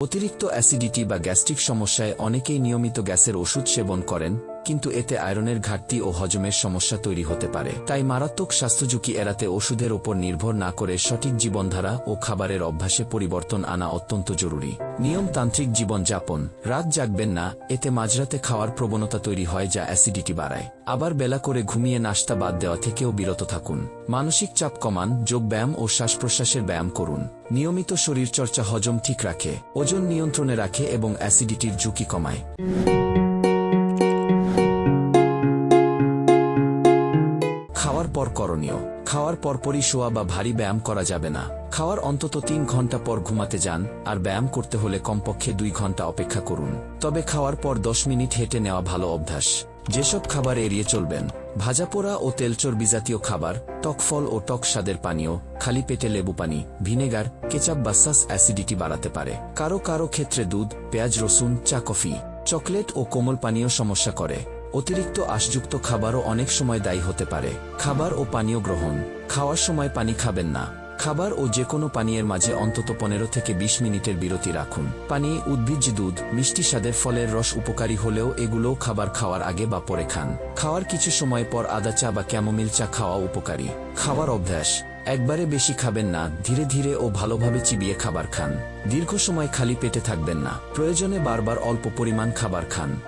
অতিরিক্ত অ্যাসিডিটি বা গ্যাস্ট্রিক সমস্যায় অনেকেই নিয়মিত গ্যাসের ওষুধ সেবন করেন। কিন্তু এতে আয়রনের ঘাটতি ও হজমের সমস্যা তৈরি হতে পারে। তাই মারাত্মক স্বাস্থ্যঝুঁকি এড়াতে ওষুধের ওপর নির্ভর না করে সঠিক জীবনধারা ও খাবারের অভ্যাসে পরিবর্তন আনা অত্যন্ত জরুরি। নিয়মতান্ত্রিক জীবনযাপন রাত জাগবেন না, এতে মাঝরাতে খাওয়ার প্রবণতা তৈরি হয় যা অ্যাসিডিটি বাড়ায়। আবার বেলা করে ঘুমিয়ে নাস্তা বাদ দেওয়া থেকেও বিরত থাকুন। মানসিক চাপ কমান যোগব্যায়াম ও শ্বাস প্রশ্বাসের ব্যায়াম করুন। নিয়মিত শরীরচর্চা হজম ঠিক রাখে। ওজন নিয়ন্ত্রণে রাখে এবং অ্যাসিডিটির ঝুঁকি কমায়। খাওয়ার পর করণীয়। খাওয়ার পরপরই শোয়া বা ভারী ব্যায়াম করা যাবে না। খাওয়ার অন্তত তিন ঘণ্টা পর ঘুমাতে যান, আর ব্যায়াম করতে হলে কমপক্ষে দুই ঘণ্টা অপেক্ষা করুন। তবে খাওয়ার পর দশ মিনিট হেঁটে নেওয়া ভালো অভ্যাস। যেসব খাবার এড়িয়ে চলবেন ভাজাপোড়া ও তেলচর্বি জাতীয় খাবার টক ফল ও টক স্বাদের পানীয়, খালি পেটে লেবু পানি, ভিনেগার, কেচাপ বা সাস অ্যাসিডিটি বাড়াতে পারে। কারও কারও ক্ষেত্রে দুধ, পেঁয়াজ রসুন, চা কফি, চকলেট ও কোমল পানীয় সমস্যা করে। অতিরিক্ত আশযুক্ত খাবারও অনেক সময় দায়ী হতে পারে। খাবার ও পানীয় গ্রহণ। খাওয়ার সময় পানি খাবেন না। খাবার ও যে কোনো পানীয়ের মাঝে অন্তত পনেরো থেকে ২০ মিনিটের বিরতি রাখুন। পানি, উদ্ভিজ্জ দুধ, মিষ্টি স্বাদের ফলের রস উপকারী হলেও এগুলোও খাবার খাওয়ার আগে বা পরে খান। খাওয়ার কিছু সময় পর আদা চা বা ক্যামোমিল চা খাওয়া উপকারী। খাওয়ার অভ্যাস। একবারে বেশি খাবেন না, ধীরে ধীরে ও ভালোভাবে চিবিয়ে খাবার খান। দীর্ঘ সময় খালি পেটে থাকবেন না। প্রয়োজনে বারবার অল্প পরিমাণ খাবার খান।